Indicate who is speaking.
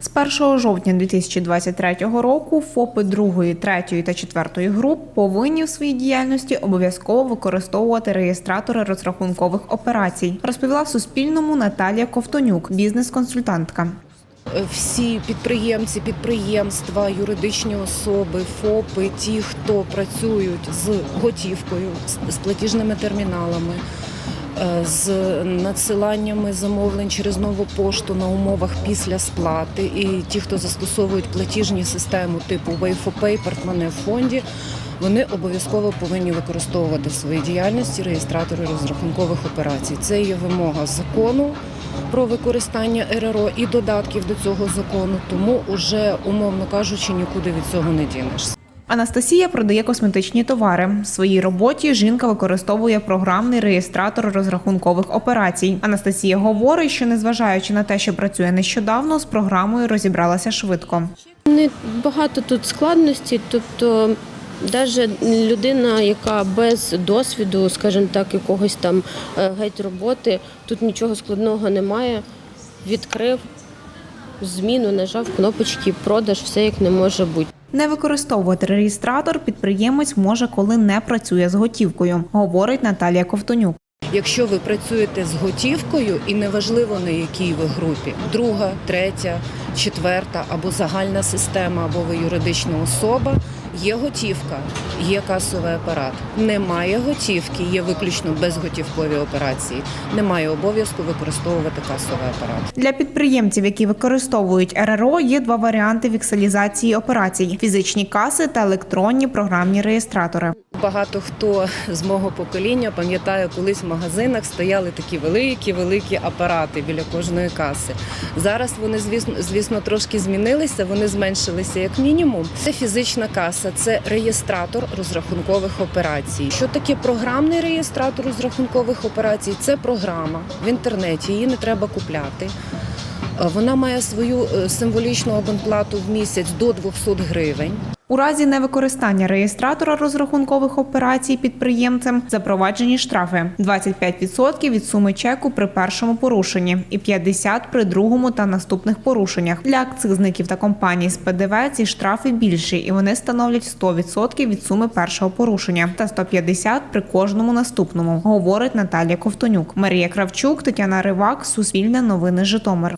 Speaker 1: З 1 жовтня 2023 року ФОПи 2, 3 та 4 груп повинні в своїй діяльності обов'язково використовувати реєстратори розрахункових операцій, розповіла Суспільному Наталія Ковтонюк, бізнес-консультантка.
Speaker 2: всі підприємці, підприємства, юридичні особи, ФОПи, ті, хто працюють з готівкою, з- платіжними терміналами, з надсиланнями замовлень через нову пошту на умовах після сплати, і ті, хто застосовують платіжні системи типу Wayfopay, портмоне в фонді. Вони обов'язково повинні використовувати в своїй діяльності реєстратори розрахункових операцій. Це є вимога закону про використання РРО і додатків до цього закону, тому уже, умовно кажучи, нікуди від цього не дінешся.
Speaker 1: Анастасія продає косметичні товари. В своїй роботі жінка використовує програмний реєстратор розрахункових операцій. Анастасія говорить, що незважаючи на те, що працює нещодавно, з програмою розібралася швидко.
Speaker 3: Не багато тут складностей, тобто навіть людина, яка без досвіду, скажімо так, якогось там е, геть роботи, тут нічого складного немає. Відкрив зміну, нажав кнопочки, продаж, все як не може бути.
Speaker 1: Не використовувати реєстратор підприємець може, коли не працює з готівкою, говорить Наталія Ковтонюк.
Speaker 2: Якщо ви працюєте з готівкою, і неважливо на якій ви групі, друга, третя, четверта або загальна система, або ви юридична особа, є готівка, є касовий апарат. Немає готівки, є виключно безготівкові операції. Немає обов'язку використовувати касовий апарат.
Speaker 1: Для підприємців, які використовують РРО, є два варіанти вікселізації операцій: фізичні каси та електронні програмні реєстратори.
Speaker 2: Багато хто з мого покоління пам'ятає, колись в магазинах стояли такі великі, великі апарати біля кожної каси. Зараз вони, звісно, звісно, трошки змінилися, вони зменшилися як мінімум. Це фізична каса, це реєстратор розрахункових операцій. Що таке програмний реєстратор розрахункових операцій? Це програма в інтернеті, її не треба купляти. Е, Вона має свою е, символічну абонплату в місяць до 200 гривень.
Speaker 1: У разі невикористання реєстратора розрахункових операцій підприємцем запроваджені штрафи 25% від суми чеку при першому порушенні і 50% при другому та наступних порушеннях. Для акцизників та компаній з ПДВ ці штрафи більші, і вони становлять 100% від суми першого порушення та 150% при кожному наступному, говорить Наталія Ковтонюк. Марія Кравчук, Тетяна Ривак, Суспільне новини Житомир.